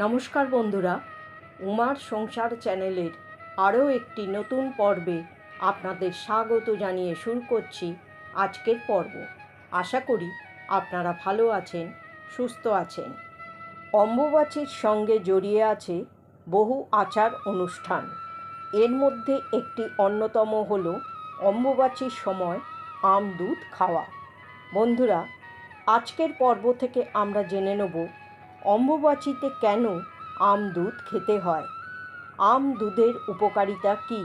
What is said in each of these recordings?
নমস্কার বন্ধুরা, উমার সংসার চ্যানেলের আরও একটি নতুন পর্বে আপনাদের স্বাগত জানিয়ে শুরু করছি আজকের পর্ব। আশা করি আপনারা ভালো আছেন, সুস্থ আছেন। অম্বুবাচীর সঙ্গে জড়িয়ে আছে বহু আচার অনুষ্ঠান। এর মধ্যে একটি অন্যতম হল অম্বুবাচীর সময় আম দুধ খাওয়া। বন্ধুরা, আজকের পর্ব থেকে আমরা জেনে নেব অম্বুবাচীতে কেন আম দুধ খেতে হয়? আম দুধের উপকারিতা কী?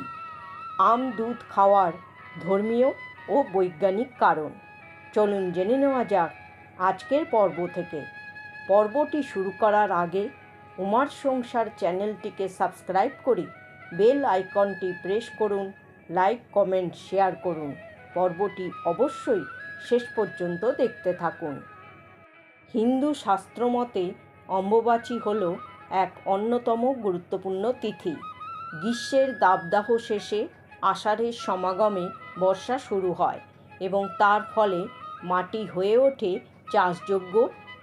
আম দুধ খাওয়ার ধর্মীয় ও বৈজ্ঞানিক কারণ। চলুন জেনে নেওয়া যাক আজকের পর্ব থেকে। পর্বটি শুরু করার আগে উমার সংসার চ্যানেলটিকে সাবস্ক্রাইব করে বেল আইকনটি প্রেস করুন, লাইক, কমেন্ট, শেয়ার করুন। পর্বটি অবশ্যই শেষ পর্যন্ত দেখতে থাকুন। হিন্দু শাস্ত্রমতে অম্বুবাচী হল এক অন্যতম গুরুত্বপূর্ণ তিথি। গ্রীষ্মের দাবদাহ শেষে আষাঢ়ের সমাগমে বর্ষা শুরু হয় এবং তার ফলে মাটি হয়ে ওঠে চাষযোগ্য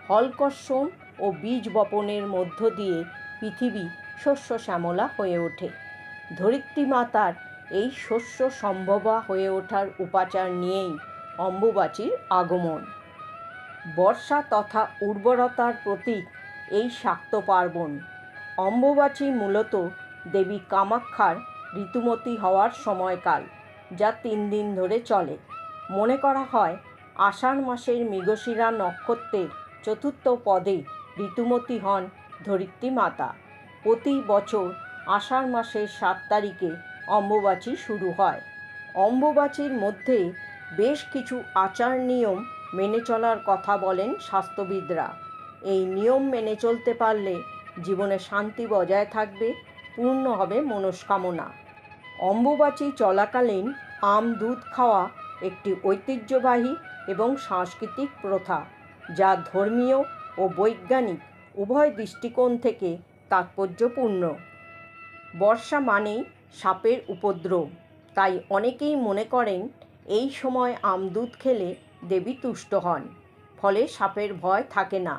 হলকর্ষণ ও বীজ বপনের মধ্য দিয়ে পৃথিবী শস্য শ্যামলা হয়ে ওঠে। ধরিত্রী মাতার এই শস্য সম্ভবা হয়ে ওঠার উপাচার নিয়েই অম্বুবাচীর আগমন। বর্ষা তথা উর্বরতার প্রতীক এই শাক্ত পার্বণ। অম্বুবাচী মূলত দেবী কামাক্ষার ঋতুমতী হওয়ার সময়কাল, যা তিন দিন ধরে চলে। মনে করা হয়, আষাঢ় মাসের মৃগশিরা নক্ষত্রের চতুর্থ পদে ঋতুমতী হন ধরিত্রী মাতা। প্রতি বছর আষাঢ় মাসের সাত তারিখে অম্বুবাচী শুরু হয়। অম্বুবাচীর মধ্যে বেশ কিছু আচার নিয়ম মেনে চলার কথা বলেন স্বাস্থ্যবিদরা। এই নিয়ম মেনে চলতে পারলে জীবনে শান্তি বজায় থাকবে, পূর্ণ হবে মনস্কামনা। অম্বুবাচী চলাকালীন আম দুধ খাওয়া একটি ঐতিহ্যবাহী এবং সাংস্কৃতিক প্রথা, যা ধর্মীয় ও বৈজ্ঞানিক উভয় দৃষ্টিকোণ থেকে তাৎপর্যপূর্ণ। বর্ষা মানেই সাপের উপদ্রব, তাই অনেকেই মনে করেন এই সময় আম দুধ খেলে দেবী তুষ্ট হন, ফলে সাপের ভয় থাকে না।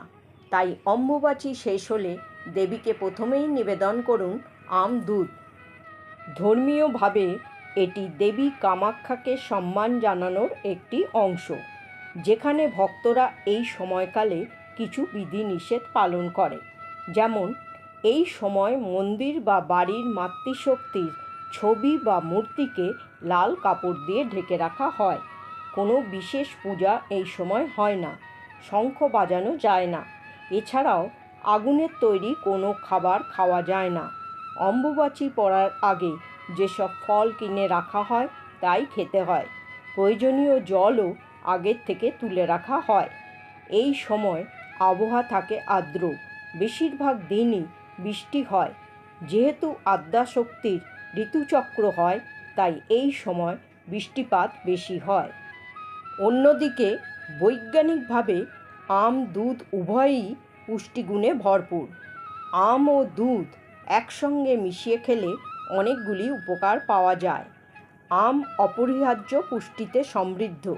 তাই অম্বুবাচী শেষ হলে দেবীকে প্রথমেই নিবেদন করুন আম দুধ। ধর্মীয়ভাবে এটি দেবী কামাক্ষাকে সম্মান জানানোর একটি অংশ, যেখানে ভক্তরা এই সময়কালে কিছু বিধিনিষেধ পালন করে। যেমন, এই সময় মন্দির বা বাড়ির মাতৃশক্তির ছবি বা মূর্তিকে লাল কাপড় দিয়ে ঢেকে রাখা হয়। কোনো বিশেষ পূজা এই সময় হয় না, শঙ্খ বাজানো যায় না। এছাড়াও আগুনের তৈরি কোনো খাবার খাওয়া যায় না। অম্বুবাচী পড়ার আগে যেসব ফল কিনে রাখা হয়, তাই খেতে হয়। প্রয়োজনীয় জলও আগের থেকে তুলে রাখা হয়। এই সময় আবহাওয়া থাকে আর্দ্র। বেশিরভাগ দিনই বৃষ্টি হয়। যেহেতু আদ্যাশক্তির ঋতুচক্র হয়, তাই এই সময় বৃষ্টিপাত বেশি হয়। অন্যদিকে বৈজ্ঞানিকভাবে আম, দুধ উভয়ই পুষ্টিগুণে ভরপুর। আম ও দুধ একসঙ্গে মিশিয়ে খেলে অনেকগুলি উপকার পাওয়া যায়। আম অপরিহার্য পুষ্টিতে সমৃদ্ধ।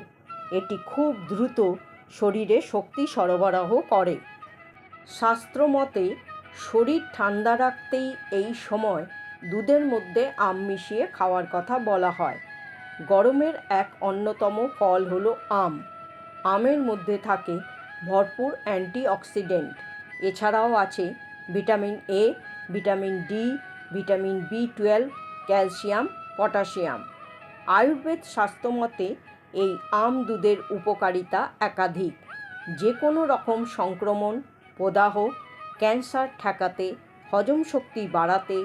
এটি খুব দ্রুত শরীরে শক্তি সরবরাহ করে। শাস্ত্রমতে শরীর ঠান্ডা রাখতেই এই সময় দুধের মধ্যে আম মিশিয়ে খাওয়ার কথা বলা হয়। গরমের এক অন্যতম ফল হলো আম। আমের মধ্যে থাকে ভরপুর অ্যান্টিঅক্সিডেন্ট। এছাড়াও আছে vitamin A vitamin D vitamin B twelve calcium, potassium. Ayurveda স্বাস্থ্যমতে এই আম দুধের উপকারিতা একাধিক। যে কোনো রকম সংক্রমণ, প্রদাহ, ক্যান্সার ঠেকাতে, হজম শক্তি বাড়াতে,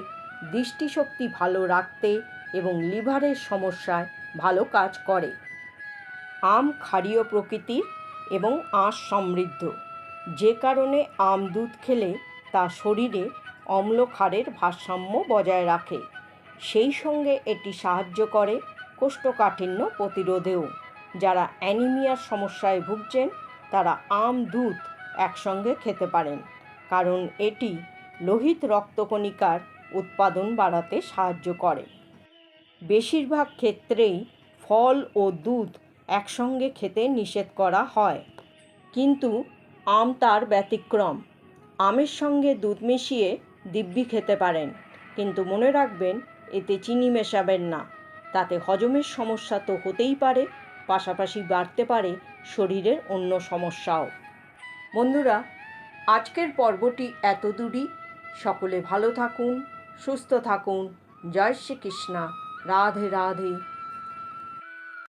দৃষ্টিশক্তি ভালো রাখতে এবং লিভারের সমস্যায় ভালো কাজ করে। আম ক্ষারীয় প্রকৃতির এবং আঁশ সমৃদ্ধ যে কারণে আম দুধ খেলে তা শরীরে অম্ল ক্ষারের ভারসাম্য বজায় রাখে। সেই সঙ্গে এটি সাহায্য করে কোষ্ঠকাঠিন্য প্রতিরোধেও। যারা অ্যানিমিয়ার সমস্যায় ভুগছেন, তারা আম দুধ একসঙ্গে খেতে পারেন, কারণ এটি লোহিত রক্তকণিকার উৎপাদন বাড়াতে সাহায্য করে। বেশিরভাগ ক্ষেত্রেই ফল ও দুধ একসঙ্গে খেতে নিষেধ করা হয়। কিন্তু আম তার ব্যতিক্রম। আমের সঙ্গে দুধ মিশিয়ে দিব্যি খেতে পারেন। কিন্তু মনে রাখবেন, এতে চিনি মেশাবেন না। তাতে হজমের সমস্যা তো হতেই পারে, পাশাপাশি বাড়তে পারে শরীরের অন্য সমস্যাও। বন্ধুরা, আজকের পর্বটি এত দূরই সকলে ভালো থাকুন, সুস্থ থাকুন। জয় শ্রীকৃষ্ণা। রাধে রাধে।